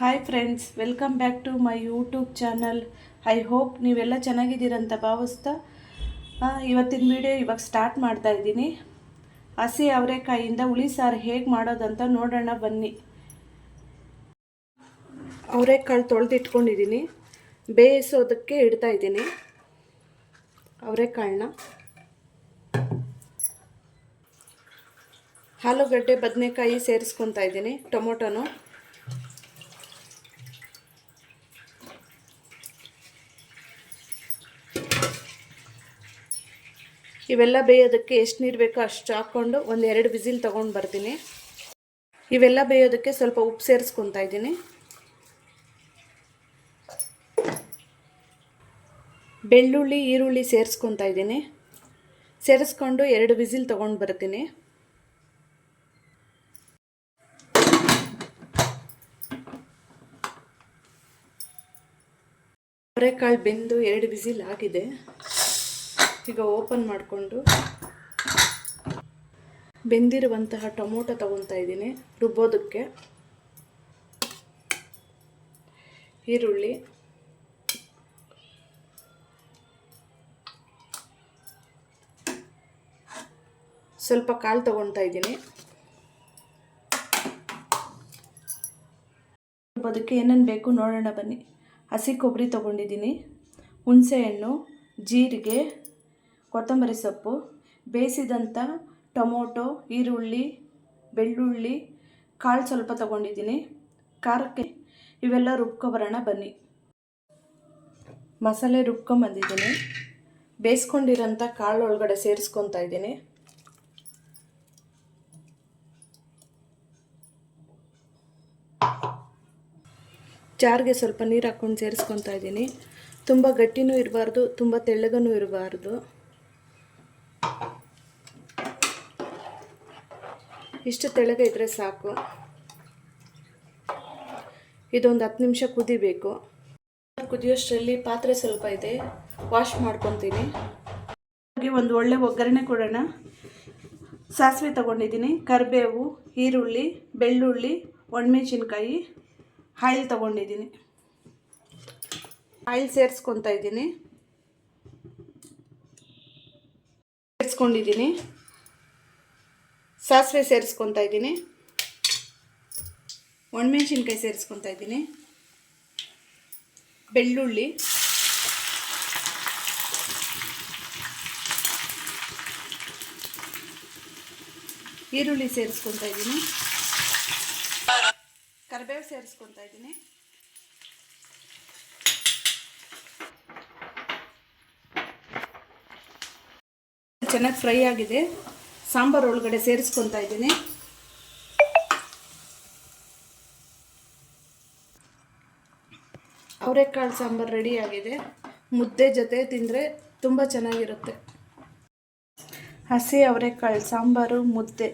Hi friends welcome back to my YouTube channel I hope ನೀವೆಲ್ಲ ಚೆನ್ನಾಗಿದ್ದೀರಂತ ಭಾವಿಸ್ತಾ ಇವತ್ತಿನ ವಿಡಿಯೋ ಇವಾಗ ಸ್ಟಾರ್ಟ್ ಮಾಡ್ತಾ ಇದ್ದೀನಿ. ಹಸಿ ಅವರೆಕಾಯಿಯಿಂದ ಹುಳಿ ಸಾರು ಹೇಗೆ ಮಾಡೋದಂತ ನೋಡೋಣ ಬನ್ನಿ. ಅವರೆಕಾಳು ತೊಳೆದಿಟ್ಕೊಂಡಿದ್ದೀನಿ. ಬೇಯಿಸೋದಕ್ಕೆ ಇಡ್ತಾ ಇದ್ದೀನಿ ಅವರೆಕಾಳನ್ನ. ಆಲೂಗಡ್ಡೆ, ಬದನೆಕಾಯಿ ಸೇರಿಸ್ಕೊತಾ ಇದ್ದೀನಿ, ಟೊಮೊಟೊನು. ಇವೆಲ್ಲ ಬೇಯೋದಕ್ಕೆ ಎಷ್ಟು ನೀರು ಬೇಕೋ ಅಷ್ಟು ಹಾಕ್ಕೊಂಡು ಒಂದು ಎರಡು ವಿಸಿಲ್ ತೊಗೊಂಡು ಬರ್ತೀನಿ. ಇವೆಲ್ಲ ಬೇಯೋದಕ್ಕೆ ಸ್ವಲ್ಪ ಉಪ್ಪು ಸೇರಿಸ್ಕೊತಾ ಇದ್ದೀನಿ. ಬೆಳ್ಳುಳ್ಳಿ, ಈರುಳ್ಳಿ ಸೇರಿಸ್ಕೊತಾ ಇದ್ದೀನಿ. ಸೇರಿಸ್ಕೊಂಡು ಎರಡು ವಿಸಿಲ್ ತೊಗೊಂಡು ಬರ್ತೀನಿ. ಅವರೆಕಾಳು ಬೆಂದು ಎರಡು ವಿಸಿಲ್ ಆಗಿದೆ. ಈಗ ಓಪನ್ ಮಾಡಿಕೊಂಡು ಬೆಂದಿರುವಂತಹ ಟೊಮೊಟೊ ತಗೊತಾ ಇದ್ದೀನಿ ರುಬ್ಬೋದಕ್ಕೆ. ಈರುಳ್ಳಿ. ಸ್ವಲ್ಪ ಕಾಳು ತಗೊತಾ ಇದ್ದೀನಿ. ರುಬ್ಬೋದಕ್ಕೆ ಏನೇನು ಬೇಕು ನೋಡೋಣ ಬನ್ನಿ. ಹಸಿ ಕೊಬ್ಬರಿ ತೊಗೊಂಡಿದ್ದೀನಿ. ಹುಣಸೆಹಣ್ಣು, ಜೀರಿಗೆ ಕೊತ್ತಂಬರಿ ಸೊಪ್ಪು ಬೇಯಿಸಿದಂಥ ಟೊಮೊಟೊ, ಈರುಳ್ಳಿ, ಬೆಳ್ಳುಳ್ಳಿ, ಕಾಳು ಸ್ವಲ್ಪ ತಗೊಂಡಿದ್ದೀನಿ. ಖಾರಕ್ಕೆ ಇವೆಲ್ಲ ರುಬ್ಕೊಬರೋಣ, ಬನ್ನಿ. ಮಸಾಲೆ ರುಬ್ಕೊಂಬಂದಿದ್ದೀನಿ ಬೇಯಿಸ್ಕೊಂಡಿರೋಂಥ ಕಾಳು ಒಳಗಡೆ ಸೇರಿಸ್ಕೊತಾ ಇದ್ದೀನಿ. ಜಾರಿಗೆ ಸ್ವಲ್ಪ ನೀರು ಹಾಕ್ಕೊಂಡು ಸೇರಿಸ್ಕೊತಾ ಇದ್ದೀನಿ. ತುಂಬ ಗಟ್ಟಿನೂ ಇರಬಾರ್ದು, ತುಂಬ ತೆಳ್ಳಗನೂ ಇರಬಾರ್ದು. ಇಷ್ಟು ತೆಳಗೆ ಇದ್ದರೆ ಸಾಕು. ಇದೊಂದು ಹತ್ತು ನಿಮಿಷ ಕುದಿಬೇಕು. ಕುದಿಯೋಷ್ಟರಲ್ಲಿ ಪಾತ್ರೆ ಸ್ವಲ್ಪ ಇದೆ ವಾಶ್ ಮಾಡ್ಕೊತೀನಿ. ಹಾಗೆ ಒಂದು ಒಳ್ಳೆ ಒಗ್ಗರಣೆ ಕೊಡೋಣ. ಸಾಸಿವೆ ತೊಗೊಂಡಿದ್ದೀನಿ ಕರಿಬೇವು ಈರುಳ್ಳಿ ಬೆಳ್ಳುಳ್ಳಿ ಒಣಮೆಣಸಿನ್ಕಾಯಿ ಆಯಿಲ್ ತೊಗೊಂಡಿದ್ದೀನಿ. ಆಯಿಲ್ ಸೇರಿಸ್ಕೊತಾ ಇದ್ದೀನಿ. ಸೇರಿಸ್ಕೊಂಡಿದ್ದೀನಿ. ಸಾಸಿವೆ ಸೇರಿಸ್ಕೊತಾ ಇದ್ದೀನಿ. ಒಣಮೆಣ್ಸಿನ್ಕಾಯಿ ಸೇರಿಸ್ಕೊತಾ ಇದ್ದೀನಿ. ಬೆಳ್ಳುಳ್ಳಿ. ಈರುಳ್ಳಿ ಸೇರಿಸ್ಕೊತಾ ಇದ್ದೀನಿ. ಕರಿಬೇವು ಸೇರಿಸ್ಕೊತಾ ಇದ್ದೀನಿ. ಚೆನ್ನಾಗಿ ಫ್ರೈ ಆಗಿದೆ. ಸಾಂಬಾರು ಒಳಗಡೆ ಸೇರಿಸ್ಕೊತಾ ಇದ್ದೀನಿ. ಅವರೆಕಾಳು ಸಾಂಬಾರು ರೆಡಿ ಆಗಿದೆ. ಮುದ್ದೆ ಜೊತೆ ತಿಂದರೆ ತುಂಬ ಚೆನ್ನಾಗಿರುತ್ತೆ. ಹಸಿ ಅವರೆಕಾಳು ಸಾಂಬಾರು, ಮುದ್ದೆ.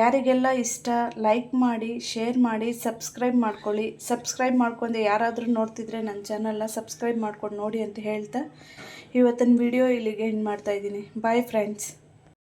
ಯಾರಿಗೆಲ್ಲ ಇಷ್ಟ, ಲೈಕ್ ಮಾಡಿ, ಶೇರ್ ಮಾಡಿ, ಸಬ್ಸ್ಕ್ರೈಬ್ ಮಾಡ್ಕೊಳ್ಳಿ. ಸಬ್ಸ್ಕ್ರೈಬ್ ಮಾಡ್ಕೊಂಡೆ ಯಾರಾದರೂ ನೋಡ್ತಿದ್ರೆ ನನ್ನ ಚಾನಲ್ನ ಸಬ್ಸ್ಕ್ರೈಬ್ ಮಾಡ್ಕೊಂಡು ನೋಡಿ ಅಂತ ಹೇಳ್ತಾ ಇವತ್ತಿನ ವಿಡಿಯೋ ಇಲ್ಲಿಗೆ ಎಂಡ್ ಮಾಡ್ತಾಯಿದ್ದೀನಿ ಬಾಯ್ ಫ್ರೆಂಡ್ಸ್